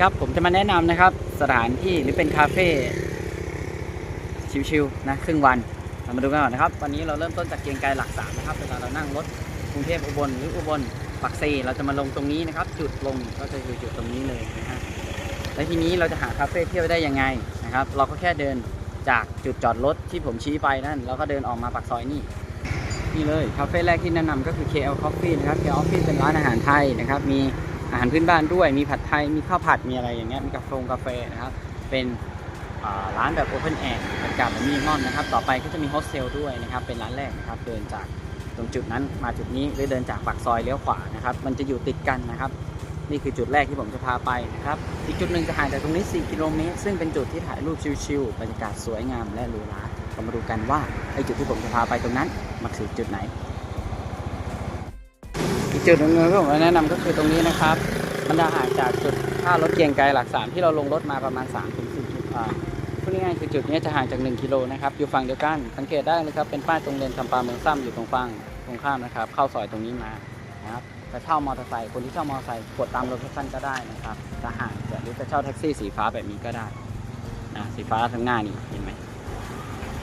ครับ ผมจะมาแนะนำนะครับ สถานที่หรือเป็นคาเฟ่ชิลๆนะครึ่งวันเรามาดูกันก่อนนะครับ วันนี้เราเริ่มต้นจากเกียงไกรหลักสามนะครับเวลาเรานั่งรถกรุงเทพอุบลหรืออุบลปักเซเราจะมาลงตรงนี้นะครับ จุดลงก็จะอยู่จุดตรงนี้เลยนะฮะและทีนี้เราจะหาคาเฟ่เที่ยวได้ยังไงนะครับ เราก็แค่เดินจากจุดจอดรถที่ผมชี้ไปนั่นแล้วก็เดินออกมาปากซอยนี่นี่เลยคาเฟ่แรกที่แนะนำก็คือ KL Coffee นะครับ KL Coffee เป็นร้านอาหารไทยนะครับ มี อาหารพื้นบ้านด้วย มีผัดไทย มีข้าวผัด มีอะไรอย่างเงี้ย มีกาแฟกาแฟนะครับ เป็นร้านแบบ Open Air บรรยากาศแบบมินิมอลนะครับ ต่อไปก็จะมีโฮสเทลด้วยนะครับ เป็นร้านแรกนะครับ เดินจากตรงจุดนั้นมาจุดนี้หรือเดินจากปากซอยเลี้ยวขวานะครับ มันจะอยู่ติดกันนะครับ นี่คือจุดแรกที่ผมจะพาไปนะครับ อีกจุดหนึ่งจะห่างจากตรงนี้ 4 กิโลเมตร ซึ่งเป็นจุดที่ถ่ายรูปชิลๆ บรรยากาศสวยงามและหรูหราเรามาดูกันว่าไอ้จุดที่ผมจะพาไปตรงนั้นมันคือจุดไหน จุดหนึ่งที่ผมแนะนำก็คือตรงนี้นะครับ มันจะห่างจากจุดท่ารถเกียงไกรหลักสามที่เราลงรถมาประมาณ3ถึง4จุดอ่าพูดง่ายๆคือจุดนี้จะห่างจาก 1 กิโลนะครับ อยู่ฝั่งเดียวกัน สังเกตได้เลยครับ เป็นป้ายตรงเรียนจำปาเมืองซ้ำอยู่ตรงฝั่งตรงข้ามนะครับ เข้าซอยตรงนี้มานะครับจะเช่ามอเตอร์ไซค์คนที่เช่ามอเตอร์ไซค์กดตามโลเคชั่นก็ได้นะครับจะห่างจากหรือจะเช่าแท็กซี่สีฟ้าแบบนี้ก็ได้นะสีฟ้าทางหน้านี่เห็นไหม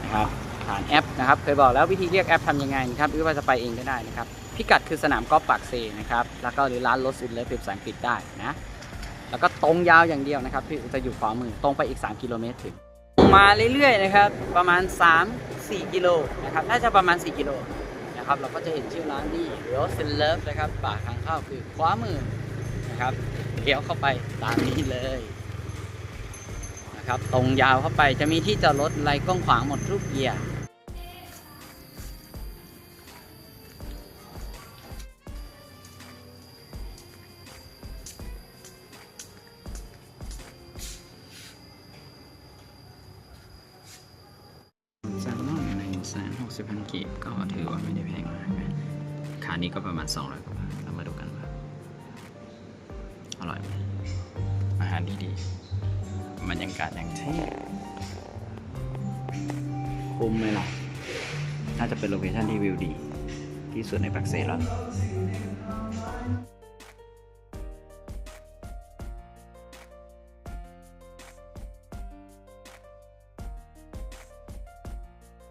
นะครับ ผ่านแอปนะครับ เคยบอกแล้ววิธีเรียกแอปทำยังไงนะครับหรือว่าจะไปเองก็ได้นะครับ พิกัดคือสนามกอล์ฟปากเซนะครับ แล้วก็หรือร้านรถซินเลฟเป็นภาษาอังกฤษได้นะ แล้วก็ตรงยาวอย่างเดียวนะครับที่จะอยู่ขวามือตรงไปอีก 3 กิโลเมตรถึง มาเรื่อยๆนะครับ ประมาณ 3-4 กิโลนะครับ น่าจะประมาณ 4 กิโลนะครับ เราก็จะเห็นชื่อร้านนี่รถซินเลฟนะครับ ปากทางเข้าคือขวามือนะครับเลี้ยวเข้าไปตามนี้เลยนะครับตรงยาวเข้าไปจะมีที่จอดรถไรกว้างขวางหมดทุกเกียร์ แสนหกสิบพันกีบก็ถือว่าไม่ได้แพงมากนะคานี้ก็ประมาณสองร้อยกว่าบาทเรามาดูกันว่าอร่อยไหมอาหารดีๆบรรยากาศอย่างเท่คุ้มไหมล่ะน่าจะเป็นโลเคชั่นที่วิวดี ที่สุดในปักเซแล้ว